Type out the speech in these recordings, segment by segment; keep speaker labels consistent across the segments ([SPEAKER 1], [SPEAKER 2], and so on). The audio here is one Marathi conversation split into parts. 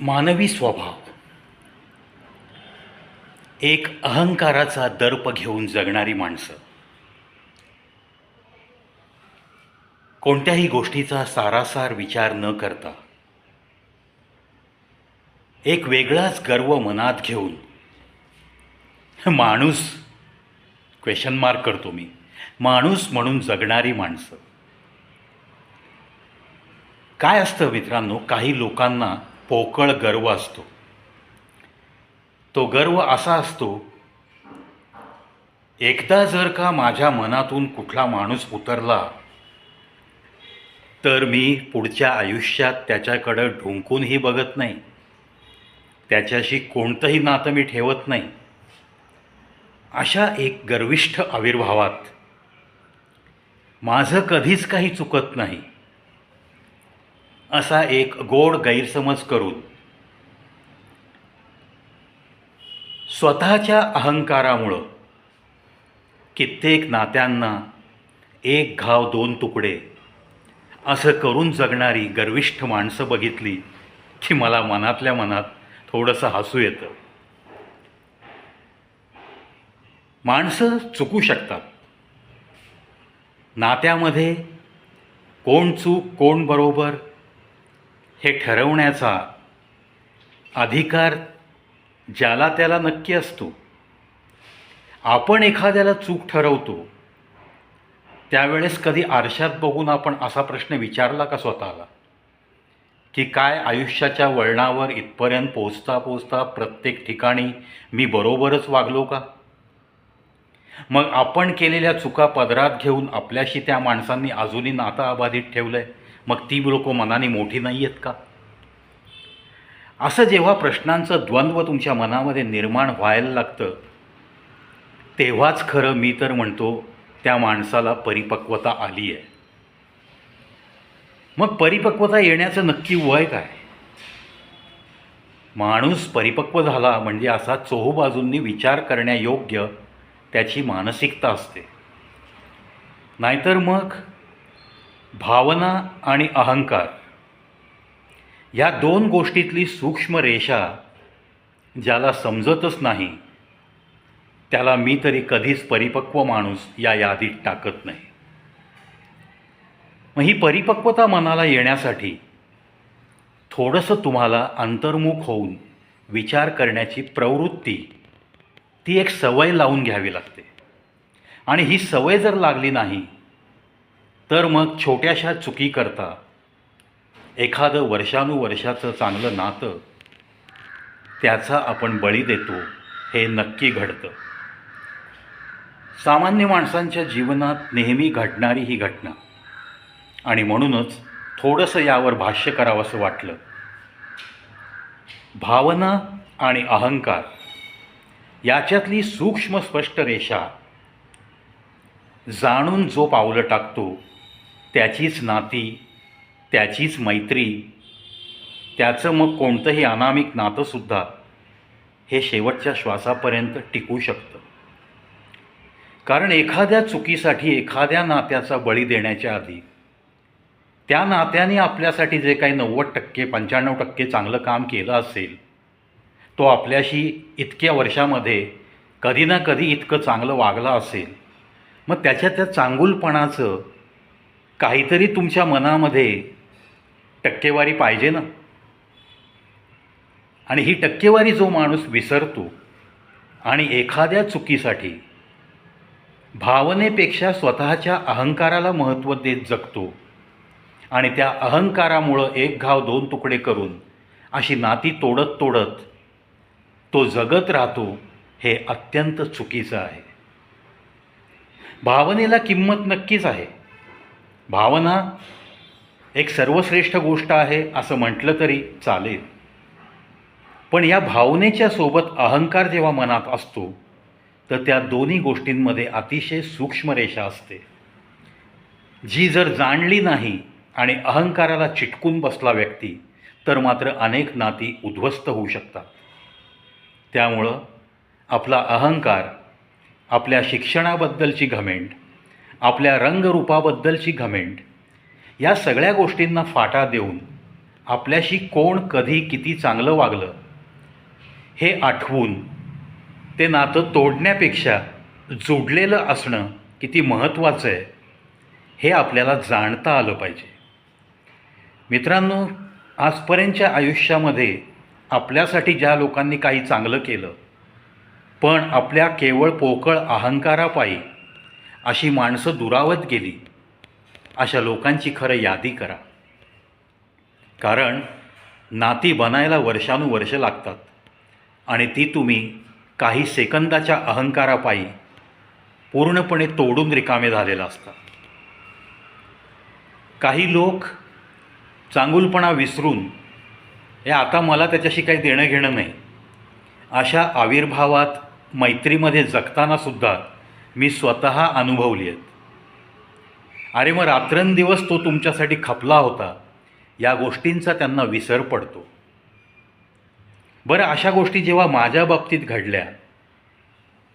[SPEAKER 1] मानवी स्वभाव. एक अहंकाराचा दर्प घेऊन जगणारी माणसं. कोणत्याही गोष्टीचा सारासार विचार न करता एक वेगळाच गर्व मनात घेऊन माणूस क्वेश्चन मार्क करतो मी माणूस म्हणून जगणारी माणसं. काय असतं मित्रांनो काही लोकांना पोकळ गर्व असतो. तो गर्व असा असतो एकदा जर का माझ्या मनातून कुठला माणूस उतरला तर मी पुढच्या आयुष्यात त्याच्याकडं ढुंकूनही बघत नाही. त्याच्याशी कोणतंही नातं मी ठेवत नाही. अशा एक गर्विष्ठ आविर्भावात माझं कधीच काही चुकत नाही. असा एक गोड गैरसमज करून स्वतःच्या अहंकारामुळं कित्येक नात्यांना एक घाव दोन तुकडे असं करून जगणारी गर्विष्ठ माणसं बघितली की मला मनातल्या मनात थोडंसं हसू येतं. माणसं चुकू शकतात. नात्यामध्ये कोण चूक कोण बरोबर हे ठरवण्याचा अधिकार ज्याला त्याला नक्की असतो आपण एखाद्याला चूक ठरवतो त्यावेळेस कधी आरशात बघून आपण असा प्रश्न विचारला का स्वतःला? की काय आयुष्याच्या वळणावर इथपर्यंत पोचता पोचता प्रत्येक ठिकाणी मी बरोबरच वागलो का? मग आपण केलेल्या चुका पदरात घेऊन आपल्याशी त्या माणसांनी अजूनही नातं अबाधित ठेवलं आहे मग ती लोक मनाने मोठी नाही आहेत का? असं जेव्हा प्रश्नांचं द्वंद्व तुमच्या मनामध्ये निर्माण व्हायला लागतं तेव्हाच खरं मी तर म्हणतो त्या माणसाला परिपक्वता आली आहे मग परिपक्वता येण्याचं नक्की वय काय? माणूस परिपक्व झाला म्हणजे असा चोहबाजूंनी विचार करण्यायोग्य त्याची मानसिकता असते. नाहीतर मग भावना आणि अहंकार. या दोन गोष्टीतली सूक्ष्म रेषा ज्याला समजतच नाही त्याला मी तरी कधीच परिपक्व माणूस या यादीत टाकत नाही. मग ही परिपक्वता मनाला येण्यासाठी थोडंसं तुम्हाला अंतर्मुख होऊन विचार करण्याची प्रवृत्ती ती एक सवय लावून घ्यावी लागते. आणि ही सवय जर लागली नाही तर मग छोट्याशा चुकीकरता एखादं वर्षानुवर्षाचं चांगलं नातं त्याचा आपण बळी देतो हे नक्की घडतं. सामान्य माणसांच्या जीवनात नेहमी घडणारी ही घटना. आणि म्हणूनच थोडंसं यावर भाष्य करावंसं वाटलं. भावना आणि अहंकार याच्यातली सूक्ष्म स्पष्ट रेषा जाणून जो पावलं टाकतो त्याचीच नाती त्याचीच मैत्री त्याचं मग कोणतंही अनामिक नातंसुद्धा हे शेवटच्या श्वासापर्यंत टिकू शकतं. कारण एखाद्या चुकीसाठी एखाद्या नात्याचा बळी देण्याच्या आधी त्या नात्याने आपल्यासाठी जे काही नव्वद टक्के पंच्याण्णव टक्के चांगलं काम केलं असेल तो आपल्याशी इतक्या वर्षामध्ये कधी ना कधी इतकं चांगलं वागलं असेल मग त्याच्या त्या चांगुलपणाचं काहीतरी तुमच्या मनामध्ये टक्केवारी पाहिजे ना. आणि ही टक्केवारी जो माणूस विसरतो आणि एखाद्या चुकीसाठी भावनेपेक्षा स्वतःच्या अहंकाराला महत्त्व देत जगतो आणि त्या अहंकारामुळं एक घाव दोन तुकडे करून अशी नाती तोडत तोडत तो जगत राहतो हे अत्यंत चुकीचं आहे. भावनेला किंमत नक्कीच आहे. भावना एक सर्वश्रेष्ठ गोष्ट आहे असं म्हटलं तरी चालेल. पण या भावनेच्या सोबत अहंकार जेव्हा मनात असतो तर त्या दोन्ही गोष्टींमध्ये अतिशय सूक्ष्म रेषा असते. जी जर जाणली नाही आणि अहंकाराला चिटकून बसला व्यक्ती तर मात्र अनेक नाती उद्ध्वस्त होऊ शकतात. त्यामुळं आपला अहंकार आपल्या शिक्षणाबद्दलची घमेंड आपल्या रंगरूपाबद्दलची घमेंट. या सगळ्या गोष्टींना फाटा देऊन आपल्याशी कोण कधी किती चांगलं वागलं हे आठवून ते नातं तोडण्यापेक्षा जोडलेलं असणं किती महत्त्वाचं आहे हे आपल्याला जाणता आलं पाहिजे. मित्रांनो आजपर्यंतच्या आयुष्यामध्ये आपल्यासाठी ज्या लोकांनी काही चांगलं केलं पण आपल्या केवळ पोकळ अहंकारापायी अशी माणसं दुरावत गेली. अशा लोकांची खरं यादी करा. कारण नाती बनायला वर्षानुवर्ष लागतात. आणि ती तुम्ही काही सेकंदाच्या अहंकारापायी पूर्णपणे तोडून रिकामे झालेला असतात काही लोक चांगुलपणा विसरून हे आता मला त्याच्याशी काही देणं घेणं नाही. अशा आविर्भावात मैत्रीमध्ये जगतानासुद्धा मी स्वतः अनुभवली आहेत. अरे मग रात्रंदिवस तो तुमच्यासाठी खपला होता या गोष्टींचा त्यांना विसर पडतो. बरं अशा गोष्टी जेव्हा माझ्या बाबतीत घडल्या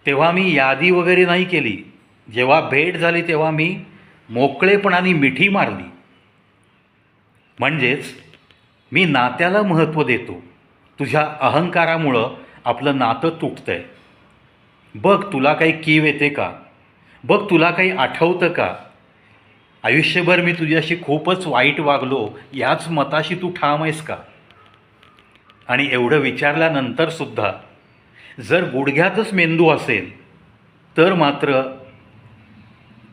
[SPEAKER 1] तेव्हा मी यादी वगैरे नाही केली. जेव्हा भेट झाली तेव्हा मी मोकळेपणाने मिठी मारली. म्हणजेच मी नात्याला महत्त्व देतो. तुझ्या अहंकारामुळं आपलं नातं तुटतंय. बघ तुला काही कीव येते का? बघ तुला काही आठवतं का? आयुष्यभर मी तुझ्याशी खूपच वाईट वागलो याच मताशी तू ठाम आहेस का? आणि एवढं विचारल्यानंतरसुद्धा जर गुडघ्यातच मेंदू असेल तर मात्र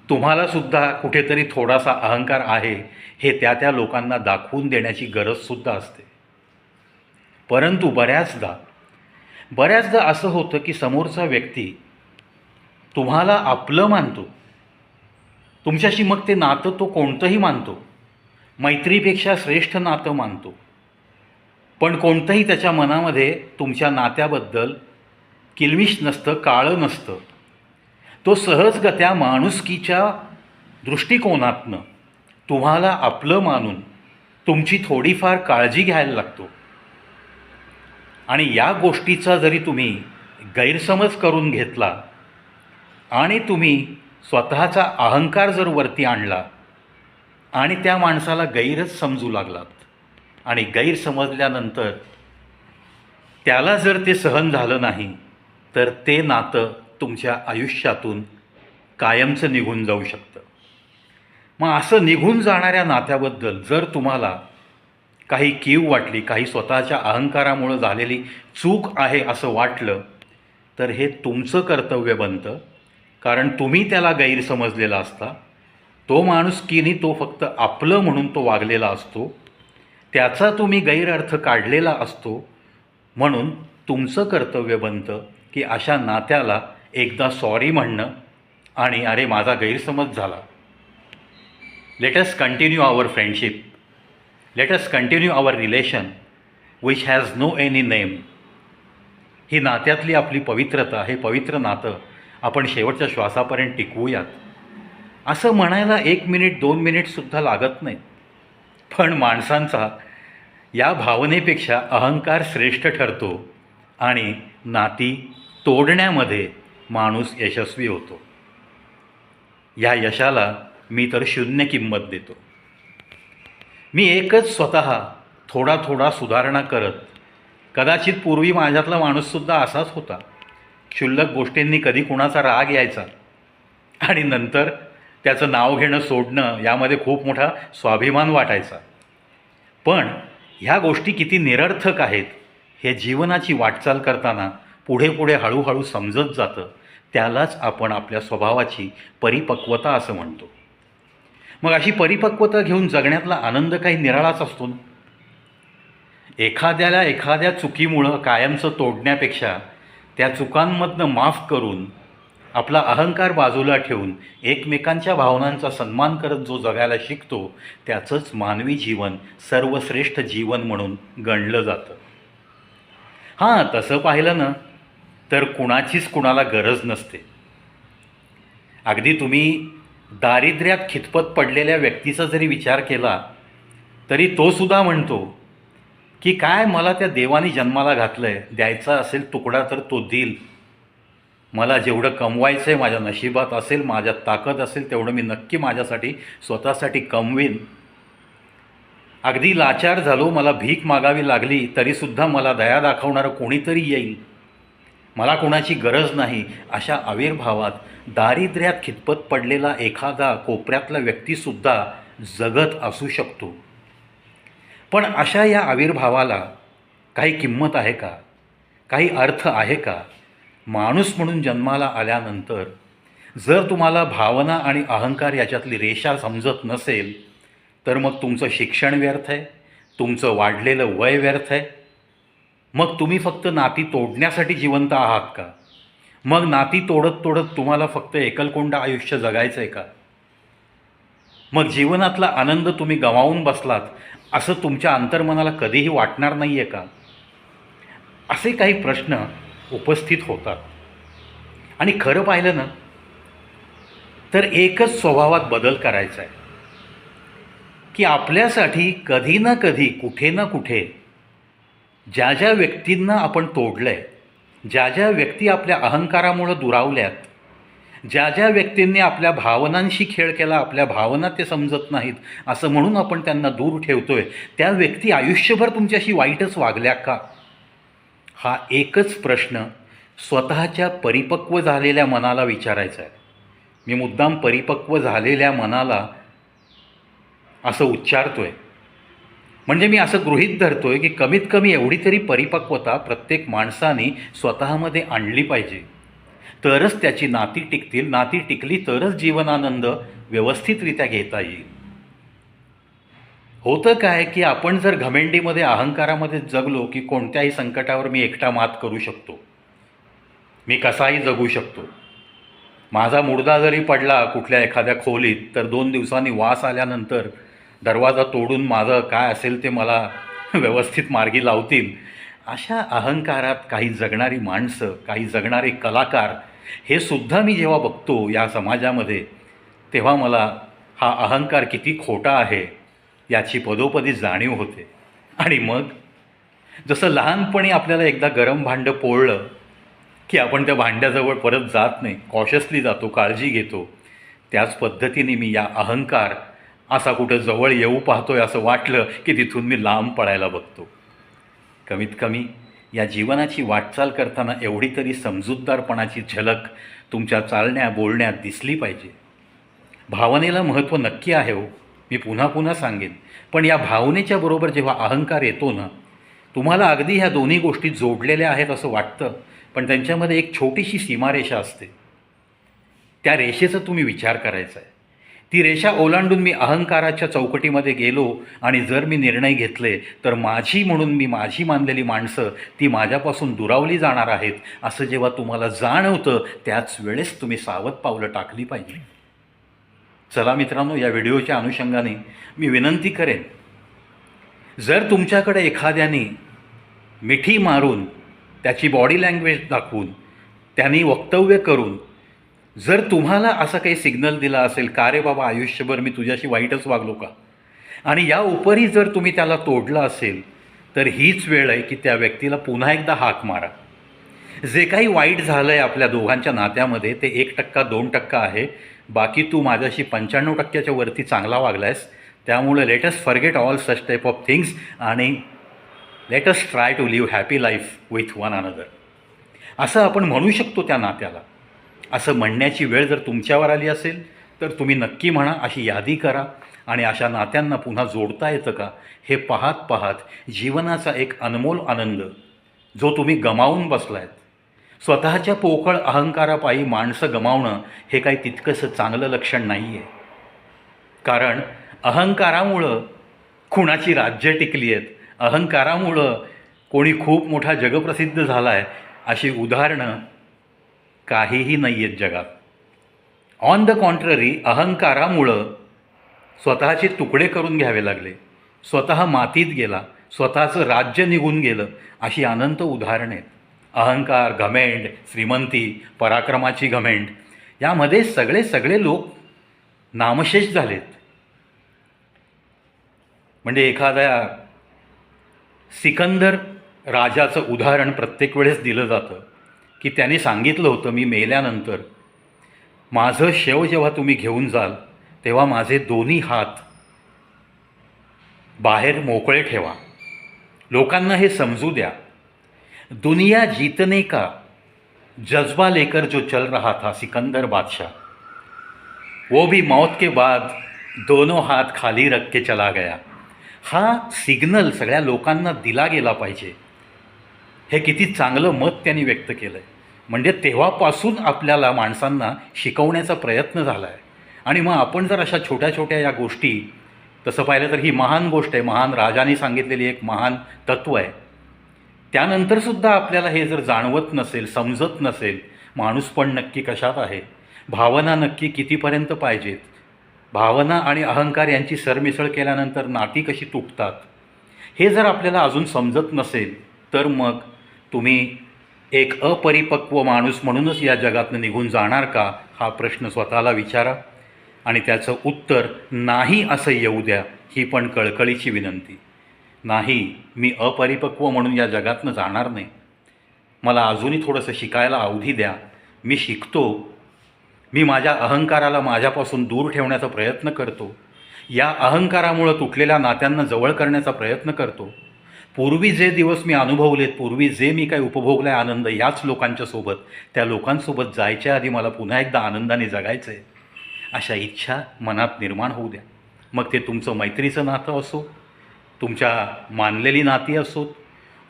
[SPEAKER 1] तुम्हालासुद्धा कुठेतरी थोडासा अहंकार आहे हे त्या त्या लोकांना दाखवून देण्याची गरजसुद्धा असते. परंतु बऱ्याचदा बऱ्याचदा असं होतं की समोरचा व्यक्ती तुम्हाला आपलं मानतो. तुमच्याशी मग ते नातं तो कोणतंही मानतो. मैत्रीपेक्षा श्रेष्ठ नातं मानतो. पण कोणतंही त्याच्या मनामध्ये तुमच्या नात्याबद्दल किलमिश नसतं काळं नसतं. तो सहजगत्या माणुसकीच्या दृष्टिकोनातनं तुम्हाला आपलं मानून तुमची थोडीफार काळजी घ्यायला लागतो. आणि या गोष्टीचा जरी तुम्ही गैरसमज करून घेतला आणि तुम्ही स्वतःचा अहंकार जर वरती आणला आणि त्या माणसाला गैरच समजू लागलात आणि गैर समजल्यानंतर त्याला जर ते सहन झालं नाही तर ते नातं तुमच्या आयुष्यातून कायमचं निघून जाऊ शकतं. मग असं निघून जाणाऱ्या नात्याबद्दल जर तुम्हाला काही कीव वाटली काही स्वतःच्या अहंकारामुळं झालेली चूक आहे असं वाटलं तर हे तुमचं कर्तव्य बनतं. कारण तुम्ही त्याला गैरसमजलेला असता. तो माणूस किनी तो फक्त आपलं म्हणून तो वागलेला असतो. त्याचा तुम्ही गैरअर्थ काढलेला असतो. म्हणून तुमचं कर्तव्य बनतं की अशा नात्याला एकदा सॉरी म्हणणं आणि अरे माझा गैरसमज झाला. Let us continue our friendship let us continue our relation which has no any name ही नात्यातली आपली पवित्रता हे पवित्र नातं आपण शेवटच्या श्वासापर्यंत टिकवूयात. असं म्हणायला एक मिनिट दोन मिनिटसुद्धा लागत नाही पण माणसांचा या भावनेपेक्षा अहंकार श्रेष्ठ ठरतो आणि नाती तोडण्यामध्ये माणूस यशस्वी होतो. या यशाला मी तर शून्य किंमत देतो. मी एकच स्वतः थोडा थोडा सुधारणा करत कदाचित पूर्वी माझ्यातला माणूससुद्धा असाच होता. क्षुल्लक गोष्टींनी कधी कुणाचा राग यायचा? आणि नंतर त्याचं नाव घेणं सोडणं यामध्ये खूप मोठा स्वाभिमान वाटायचा. पण ह्या गोष्टी किती निरर्थक आहेत हे जीवनाची वाटचाल करताना पुढे पुढे हळूहळू समजत जातं. त्यालाच आपण आपल्या स्वभावाची परिपक्वता असं म्हणतो. मग अशी परिपक्वता घेऊन जगण्यातला आनंद काही निराळाच असतो ना? एखाद्याला एखाद्या चुकीमुळं कायमचं तोडण्यापेक्षा त्या चुकांमधनं माफ करून आपला अहंकार बाजूला ठेवून एकमेकांच्या भावनांचा सन्मान करत जो जगायला शिकतो त्याचंच मानवी जीवन सर्वश्रेष्ठ जीवन म्हणून गणलं जातं. हां तसं पाहिलं ना तर कुणाचीच कुणाला गरज नसते. अगदी तुम्ही दारिद्र्यात खितपत पडलेल्या व्यक्तीचा जरी विचार केला तरी तोसुद्धा म्हणतो की काय मला त्या देवाने जन्माला घातलं आहे द्यायचा असेल तुकडा तर तो देईल. मला जेवढं कमवायचं आहे माझ्या नशिबात असेल माझ्या ताकद असेल तेवढं मी नक्की माझ्यासाठी स्वतःसाठी कमवीन. अगदी लाचार झालो मला भीक मागावी लागली तरीसुद्धा मला दया दाखवणारं कोणीतरी येईल. मला कोणाची गरज नाही अशा आविर्भावात दारिद्र्यात खितपत पडलेला एखादा कोपऱ्यातला व्यक्तीसुद्धा जगत असू शकतो. पण अशा या आविर्भावाला काही किंमत आहे का? काही अर्थ आहे का? माणूस म्हणून जन्माला आल्यानंतर जर तुम्हाला भावना आणि अहंकार याच्यातली रेषा समजत नसेल तर मग तुमचं शिक्षण व्यर्थ आहे तुमचं वाढलेलं वय व्यर्थ आहे मग तुम्ही फक्त नाती तोडण्यासाठी जिवंत आहात का? मग नाती तोडत तोडत तुम्हाला फक्त एकलकोंडा आयुष्य जगायचं आहे का? मग जीवनातला आनंद तुम्ही गमावून बसलात असं तुमच्या अंतर्मनाला कधीही वाटणार नाही आहे का? असे काही प्रश्न उपस्थित होतात. आणि खरं पाहिलं ना तर एकच स्वभावात बदल करायचा आहे की आपल्यासाठी कधी ना कधी कुठे ना कुठे ज्या ज्या व्यक्तींना आपण तोडलं आहे ज्या ज्या व्यक्ती आपल्या अहंकारामुळं दुरावल्यात ज्या ज्या व्यक्तींनी आपल्या भावनांशी खेळ केला आपल्या भावना ते समजत नाहीत असं म्हणून आपण त्यांना दूर ठेवतो आहे त्या व्यक्ती आयुष्यभर तुमच्याशी वाईटच वागल्या का? हा एकच प्रश्न स्वतःच्या परिपक्व झालेल्या मनाला विचारायचा आहे. मी मुद्दाम परिपक्व झालेल्या मनाला असं उच्चारतो आहे म्हणजे मी असं गृहीत धरतोय की कमीत कमी एवढी तरी परिपक्वता प्रत्येक माणसाने स्वतःमध्ये आणली पाहिजे. तरच त्याची नाती टिकतील. नाती टिकली तरच जीवनानंद व्यवस्थितरित्या घेता येईल. होतं काय की आपण जर घमेंडीमध्ये अहंकारामध्ये जगलो की कोणत्याही संकटावर मी एकटा मात करू शकतो? मी कसाही जगू शकतो? माझा मुडदा जरी पडला कुठल्या एखाद्या खोलीत तर दोन दिवसांनी वास आल्यानंतर दरवाजा तोडून माझं काय असेल ते मला व्यवस्थित मार्गी लावतील. अशा अहंकारात काही जगणारी माणसं काही जगणारे कलाकार हे सुद्धा मी जेव्हा बघतो या समाजामध्ये तेव्हा मला हा अहंकार किती खोटा आहे याची पदोपदी जाणीव होते. आणि मग जसं लहानपणी आपल्याला एकदा गरम भांडं पोळलं की आपण त्या भांड्याजवळ परत जात नाही कॉशसली जातो काळजी घेतो त्याच पद्धतीने मी या अहंकार असा कुठं जवळ येऊ पाहतोय असं वाटलं की तिथून मी लांब पडायला बघतो. कमीत कमी या जीवनाची वाटचाल करताना एवढी तरी समजूतदारपणाची झलक तुमच्या चालण्या बोलण्यात दिसली पाहिजे. भावनेला महत्त्व नक्की आहे हो. मी पुन्हा पुन्हा सांगेन. पण या भावनेच्या बरोबर जेव्हा अहंकार येतो ना तुम्हाला अगदी ह्या दोन्ही गोष्टी जोडलेल्या आहेत असं वाटतं पण त्यांच्यामध्ये एक छोटीशी सीमारेषा असते. त्या रेषेचा तुम्ही विचार करायचा आहे. ती रेषा ओलांडून मी अहंकाराच्या चौकटीमध्ये गेलो आणि जर मी निर्णय घेतले तर माझी म्हणून मी माझी मानलेली माणसं ती माझ्यापासून दुरावली जाणार आहेत असं जेव्हा तुम्हाला जाणवतं त्याच वेळेस तुम्ही सावध पावलं टाकली पाहिजे. चला मित्रांनो या व्हिडिओच्या अनुषंगाने मी विनंती करेन जर तुमच्याकडे एखाद्याने मिठी मारून त्याची बॉडी लँग्वेज दाखवून त्यांनी वक्तव्य करून जर तुम्हाला असं काही सिग्नल दिला असेल का रे बाबा आयुष्यभर मी तुझ्याशी वाईटच वागलो का? आणि या उपरी जर तुम्ही त्याला तोडलं असेल तर हीच वेळ आहे की त्या व्यक्तीला पुन्हा एकदा हाक मारा. जे काही वाईट झालं आहे आपल्या दोघांच्या नात्यामध्ये ते एक टक्का दोन टक्का आहे. बाकी तू माझ्याशी पंच्याण्णव टक्क्याच्या वरती चांगला वागला आहेस त्यामुळे let's forget all such type of things आणि let's try to live happy life with one another असं आपण म्हणू शकतो त्या नात्याला. असं म्हणण्याची वेळ जर तुमच्यावर आली असेल तर तुम्ही नक्की म्हणा अशी यादी करा आणि अशा नात्यांना पुन्हा जोडता येतं का? हे पाहत पाहत जीवनाचा एक अनमोल आनंद जो तुम्ही गमावून बसलायत. स्वतःच्या पोकळ अहंकारापायी माणसं गमावणं हे काही तितकंसं चांगलं लक्षण नाही आहे कारण अहंकारामुळं खुणाची राज्य टिकली आहेत अहंकारामुळं कोणी खूप मोठा जगप्रसिद्ध झाला आहे अशी उदाहरणं काहीही नाही आहेत जगात. ऑन द कॉन्ट्ररी अहंकारामुळं स्वतःचे तुकडे करून घ्यावे लागले. स्वतः मातीत गेला. स्वतःचं राज्य निघून गेलं. अशी अनंत उदाहरणं आहेत. अहंकार घमेंड श्रीमंती पराक्रमाची घमेंड. यामध्ये सगळे सगळे लोक नामशेष झालेत. म्हणजे एखाद्या सिकंदर राजाचं उदाहरण प्रत्येक वेळेस दिलं जातं. की त्याने सांगितलं होतं मी मेल्यानंतर माझं शेव जेव्हा तुम्ही घेऊन जाल तेव्हा माझे दोन्ही हात बाहेर मोकळे ठेवा. लोकांना हे समजू द्या. दुनिया जीतने का जज्बा लेकर जो चल रहा था सिकंदर बादशाह वो भी मौत के बाद दोनों हात खाली रख के चला गया. हा सिग्नल सगळ्या लोकांना दिला गेला पाहिजे. हे किती चांगलं मत त्यांनी व्यक्त केलं आहे म्हणजे तेव्हापासून आपल्याला माणसांना शिकवण्याचा प्रयत्न झाला आहे आणि मग आपण जर अशा छोट्या छोट्या या गोष्टी तसं पाहिलं तर ही महान गोष्ट आहे महान राजाने सांगितलेली एक महान तत्त्व आहे. त्यानंतरसुद्धा आपल्याला हे जर जाणवत नसेल समजत नसेल माणूस पण नक्की कशात आहे? भावना नक्की कितीपर्यंत पाहिजेत? भावना आणि अहंकार यांची सरमिसळ केल्यानंतर नाती कशी तुटतात? हे जर आपल्याला अजून समजत नसेल तर मग तुम्ही एक अपरिपक्व माणूस म्हणूनच या जगातनं निघून जाणार का? हा प्रश्न स्वतःला विचारा. आणि त्याचं उत्तर नाही असं येऊ द्या ही पण कळकळीची विनंती. नाही मी अपरिपक्व म्हणून या जगातनं जाणार नाही. मला अजूनही थोडंसं शिकायला अवधी द्या. मी शिकतो. मी माझ्या अहंकाराला माझ्यापासून दूर ठेवण्याचा प्रयत्न करतो. या अहंकारामुळं तुटलेल्या नात्यांना जवळ करण्याचा प्रयत्न करतो. पूर्वी जे दिवस मी अनुभवलेत पूर्वी जे मी काय उपभोगला आहे आनंद याच लोकांच्या सोबत त्या लोकांसोबत जायच्या आधी मला पुन्हा एकदा आनंदाने जगायचं आहे अशा इच्छा मनात निर्माण होऊ द्या. मग ते तुमचं मैत्रीचं नातं असो तुमच्या मानलेली नाती असोत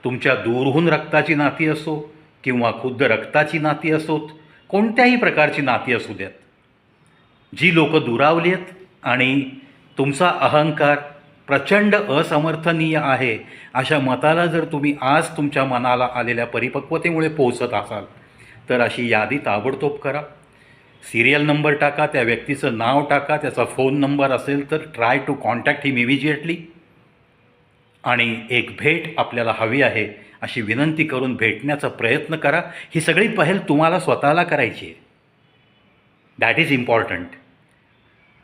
[SPEAKER 1] तुमच्या दूरहून रक्ताची नाती असो किंवा खुद्द रक्ताची नाती असोत कोणत्याही प्रकारची नाती असू द्यात. जी लोकं दुरावली आहेत आणि तुमचा अहंकार प्रचंड असमर्थनीय आहे. अशा मताला जर तुम्ही आज तुमच्या मनाला आलेल्या परिपक्वतेमुळे पोहोचत असाल तर अशी यादी ताबडतोब करा. सिरियल नंबर टाका त्या व्यक्तीचं नाव टाका त्याचा फोन नंबर असेल तर try to contact him immediately. आणि एक भेट आपल्याला हवी आहे अशी विनंती करून भेटण्याचा प्रयत्न करा. ही सगळी पहल तुम्हाला स्वतःला करायची आहे. दॅट इज इम्पॉर्टंट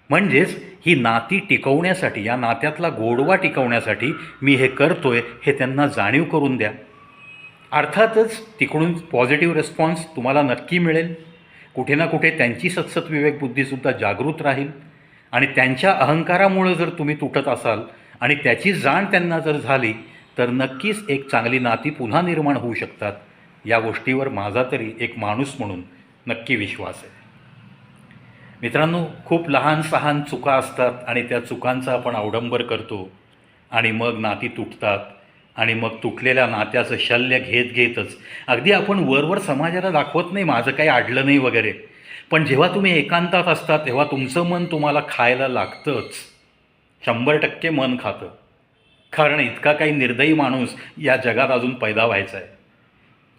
[SPEAKER 1] म्हणजेच ही नाती टिकवण्यासाठी या नात्यातला गोडवा टिकवण्यासाठी मी हे करतोय हे त्यांना जाणीव करून द्या. अर्थातच तिकडून पॉझिटिव्ह रिस्पॉन्स तुम्हाला नक्की मिळेल. कुठे ना कुठे त्यांची सतसत विवेकबुद्धीसुद्धा जागृत राहील. आणि त्यांच्या अहंकारामुळं जर तुम्ही तुटत असाल आणि त्याची जाण त्यांना जर झाली तर नक्कीच एक चांगली नाती पुन्हा निर्माण होऊ शकतात. या गोष्टीवर माझा तरी एक माणूस म्हणून नक्की विश्वास आहे. मित्रांनो खूप लहान सहान चुका असतात आणि त्या चुकांचा आपण अवडंबर करतो. आणि मग नाती तुटतात. आणि मग तुटलेल्या नात्याचं शल्य घेत घेतच. अगदी आपण वरवर समाजाला दाखवत नाही माझं काही अडलं नाही वगैरे. पण जेव्हा तुम्ही एकांतात असता तेव्हा तुमचं मन तुम्हाला खायला लागतंच. शंभर टक्के मन खातं. कारण इतका काही निर्दयी माणूस या जगात अजून पैदा व्हायचा आहे.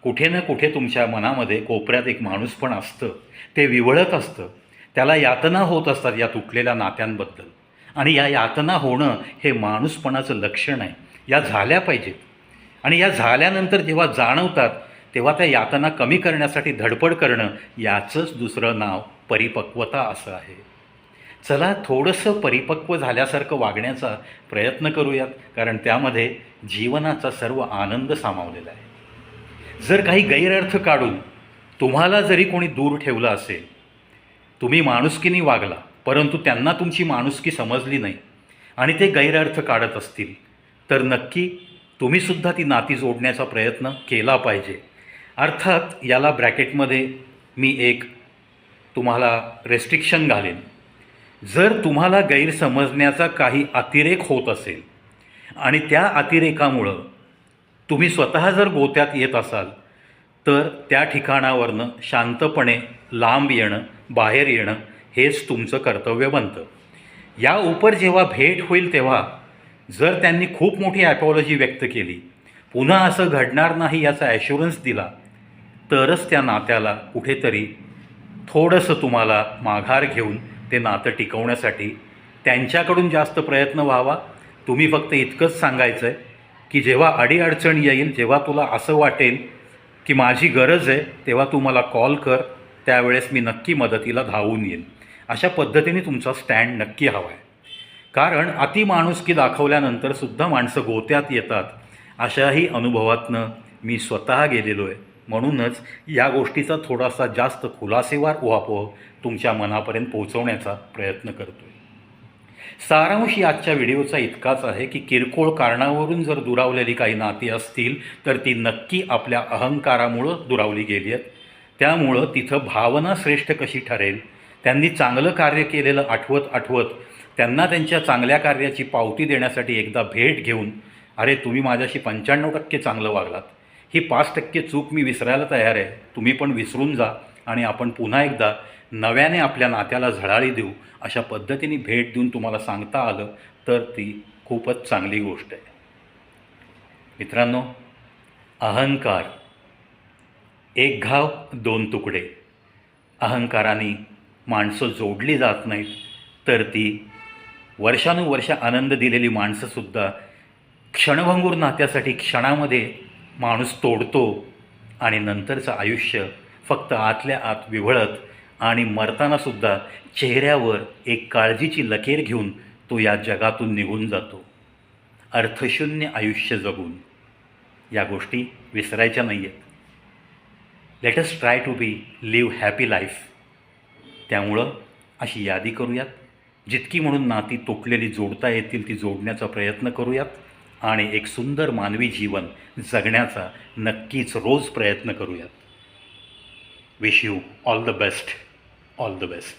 [SPEAKER 1] कुठे ना कुठे तुमच्या मनामध्ये कोपऱ्यात एक माणूस पण असतं. ते विवळत असतं. त्याला यातना होत असतात या तुटलेल्या नात्यांबद्दल. आणि या यातना होणं हे माणूसपणाचं लक्षण आहे. या झाल्या पाहिजेत. आणि या झाल्यानंतर जेव्हा जाणवतात तेव्हा त्या यातना कमी करण्यासाठी धडपड करणं याचंच दुसरं नाव परिपक्वता असं आहे. चला थोडंसं परिपक्व झाल्यासारखं वागण्याचा प्रयत्न करूयात कारण त्यामध्ये जीवनाचा सर्व आनंद सामावलेला आहे. जर काही गैरअर्थ काढून तुम्हाला जरी कोणी दूर ठेवलं असेल तुम्ही माणुसकीने वागला परंतु त्यांना तुमची माणुसकी समजली नाही आणि ते गैरअर्थ काढत असतील. तर नक्की तुम्हीसुद्धा ती नाती जोडण्याचा प्रयत्न केला पाहिजे. अर्थात याला ब्रॅकेटमध्ये मी एक तुम्हाला रेस्ट्रिक्शन घालेन. जर तुम्हाला गैरसमजण्याचा काही अतिरेक होत असेल आणि त्या अतिरेकामुळं तुम्ही स्वतः जर गोत्यात येत असाल तर त्या ठिकाणावरनं शांतपणे लांब येणं बाहेर येणं हेच तुमचं कर्तव्य बनतं. या उपर जेव्हा भेट होईल तेव्हा जर त्यांनी खूप मोठी ॲपॉलॉजी व्यक्त केली पुन्हा असं घडणार नाही याचा ॲश्युरन्स दिला तरच त्या नात्याला कुठेतरी थोडंसं तुम्हाला माघार घेऊन ते नातं टिकवण्यासाठी त्यांच्याकडून जास्त प्रयत्न व्हावा. तुम्ही फक्त इतकंच सांगायचं आहे की जेव्हा अडीअडचण येईल जेव्हा तुला असं वाटेल की माझी गरज आहे तेव्हा तू मला कॉल कर. त्यावेळेस मी नक्की मदतीला धावून येईन. अशा पद्धतीने तुमचा स्टँड नक्की हवा आहे कारण अतिमाणुसकी दाखवल्यानंतरसुद्धा माणसं गोत्यात येतात. अशाही अनुभवातनं मी स्वतः गेलेलो आहे म्हणूनच या गोष्टीचा थोडासा जास्त खुलासेवार उहापोह तुमच्या मनापर्यंत पोहोचवण्याचा प्रयत्न करतो आहे सारांश आजच्या व्हिडिओचा इतकाच आहे की किरकोळ कारणावरून जर दुरावलेली काही नाती असतील तर ती नक्की आपल्या अहंकारामुळं दुरावली गेली आहेत. त्यामुळं तिथं भावना श्रेष्ठ कशी ठरेल? त्यांनी चांगलं कार्य केलेलं आठवत आठवत त्यांना त्यांच्या चांगल्या कार्याची पावती देण्यासाठी एकदा भेट घेऊन अरे तुम्ही माझ्याशी पंच्याण्णव टक्के चांगलं वागलात. ही पाच टक्के चूक मी विसरायला तयार आहे. तुम्ही पण विसरून जा आणि आपण पुन्हा एकदा नव्याने आपल्या नात्याला झळाळी देऊ. अशा पद्धतीने भेट देऊन तुम्हाला सांगता आलं तर ती खूपच चांगली गोष्ट आहे. मित्रांनो अहंकार एक घाव दोन तुकडे. अहंकाराने माणसं जोडली जात नाहीत तर ती वर्षानुवर्ष आनंद दिलेली माणसंसुद्धा क्षणभंगूर नात्यासाठी क्षणामध्ये माणूस तोडतो आणि नंतरचं आयुष्य फक्त आतल्या आत विवळत आणि मरतानासुद्धा चेहऱ्यावर एक काळजीची लकेर घेऊन तो या जगातून निघून जातो. अर्थशून्य आयुष्य जगून. या गोष्टी विसरायच्या नाही आहेत let us try to be live happy life त्यामुळं अशी यादी करूयात. जितकी म्हणून नाती तुटलेली जोडता येतील ती जोडण्याचा प्रयत्न करूयात. आणि एक सुंदर मानवी जीवन जगण्याचा नक्कीच रोज प्रयत्न करूयात. Wish you all the best all the best